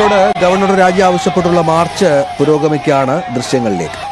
Kozhikode governor രാജി ആവശ്യപ്പെട്ടുള്ള March പുരോഗമിക്കുകയാണ് ദൃശ്യങ്ങളിലേക്ക്.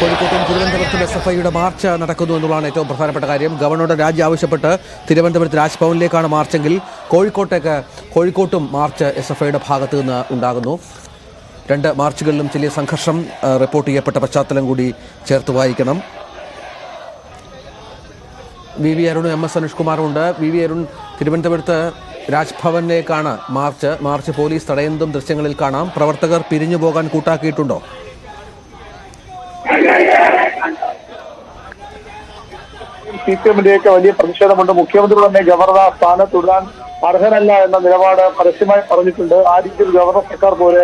കോഴിക്കോട്ടും തിരുവനന്തപുരത്തും എസ് എഫ് ഐയുടെ മാർച്ച് നടക്കുന്നു എന്നുള്ളതാണ് ഏറ്റവും പ്രധാനപ്പെട്ട കാര്യം. ഗവർണറുടെ രാജി ആവശ്യപ്പെട്ട് തിരുവനന്തപുരത്ത് രാജ്ഭവനിലേക്കാണ് മാർച്ചെങ്കിൽ കോഴിക്കോട്ടേക്ക് കോഴിക്കോട്ടും മാർച്ച് എസ് എഫ് ഐയുടെ ഭാഗത്ത് നിന്ന് ഉണ്ടാകുന്നു. രണ്ട് മാർച്ചുകളിലും ചെറിയ സംഘർഷം റിപ്പോർട്ട് ചെയ്യപ്പെട്ട പശ്ചാത്തലം കൂടി ചേർത്ത് വായിക്കണം വി വി അരുണും എം എസ് അനുഷ് കുമാറും ഉണ്ട് വി വി അരുൺ തിരുവനന്തപുരത്ത് രാജ്ഭവനിലേക്കാണ് മാർച്ച്. മാർച്ച് പോലീസ് തടയുന്നതും ദൃശ്യങ്ങളിൽ കാണാം. പ്രവർത്തകർ പിരിഞ്ഞു പോകാൻ കൂട്ടാക്കിയിട്ടുണ്ടോ? സി പി എമ്മിന്റെയൊക്കെ വലിയ പ്രതിഷേധമുണ്ട്. മുഖ്യമന്ത്രി തന്നെ ഗവർണർ സ്ഥാനം തുടരാൻ അർഹനല്ല എന്ന നിലപാട് പരസ്യമായി പറഞ്ഞിട്ടുണ്ട്. ആ രീതിയിൽ ഗവർണർ സർക്കാർ പോലെ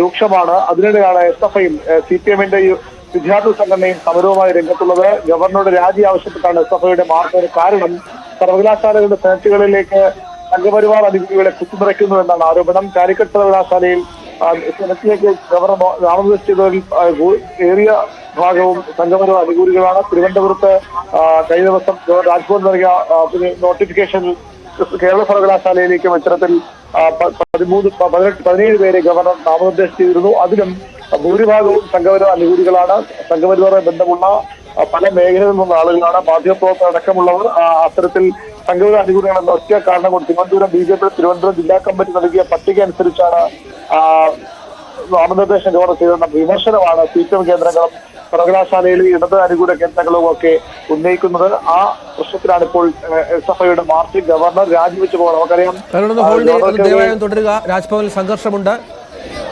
രൂക്ഷമാണ്. അതിനിടെയാണ് എസ് എഫ് ഐയും സി പി എമ്മിന്റെ വിദ്യാർത്ഥി സംഘടനയും സമരവുമായി രംഗത്തുള്ളത്. ഗവർണറുടെ രാജി ആവശ്യപ്പെട്ടാണ് എസ് എഫ് ഐയുടെ മാർഗം. കാരണം സർവകലാശാലകളുടെ സെനറ്റുകളിലേക്ക് സംഘപരിവാർ അതിഥികളെ കുത്തിനിറയ്ക്കുന്നു എന്നാണ് ആരോപണം. കാലിക്കറ്റ് സർവകലാശാലയിൽ സെനറ്റിലേക്ക് ഗവർണർ നാമനിർദ്ദേശം ചെയ്തവരിൽ ആ, ഏറിയ ഭാഗവും സംഗമനവും അനുകൂലികളാണ്. തിരുവനന്തപുരത്ത് കഴിഞ്ഞ ദിവസം രാജ്ഭവൻ നൽകിയ നോട്ടിഫിക്കേഷൻ കേരള സർവകലാശാലയിലേക്കും ഇത്തരത്തിൽ പതിമൂന്ന് പതിനെട്ട് പതിനേഴ് പേരെ ഗവർണർ നാമനിർദ്ദേശം ചെയ്തിരുന്നു അതിലും ഭൂരിഭാഗവും സംഘപര അനുകൂലികളാണ്. സംഘപരിവാറുമായി ബന്ധമുള്ള പല മേഖലകളിൽ നിന്നുള്ള ആളുകളാണ്. മാധ്യമപ്രവർത്തകർ അടക്കമുള്ളവർ അത്തരത്തിൽ സംഘപരിവാർ അനുകൂലികൾ എന്ന ഒറ്റ കാരണം കൊണ്ട് Thiruvananthapuram B J P Thiruvananthapuram ജില്ലാ കമ്മിറ്റി നൽകിയ പട്ടിക അനുസരിച്ചാണ് ആ, നാമനിർദ്ദേശം ഗവർണർ ചെയ്തെന്ന വിമർശനമാണ് സി പി എം കേന്ദ്രങ്ങളും സർവകലാശാലയിലെ ഇടത് അനുകൂല കേന്ദ്രങ്ങളും ഒക്കെ ഉന്നയിക്കുന്നത് ആ പ്രശ്നത്തിലാണ് ഇപ്പോൾ എസ് എഫ് ഐയുടെ മാർച്ച് ഗവർണർ രാജിവെച്ച് പോകണം നമുക്കറിയാം ഹോൾഡ് ചെയ്ത് ഗവർണർക്കെതിരെ തുടരുക രാജ്ഭവനിൽ സംഘർഷമുണ്ട്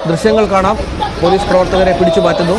ദൃശ്യങ്ങൾ കാണാം പോലീസ് പ്രവർത്തകരെ പിടിച്ചു മാറ്റുന്നു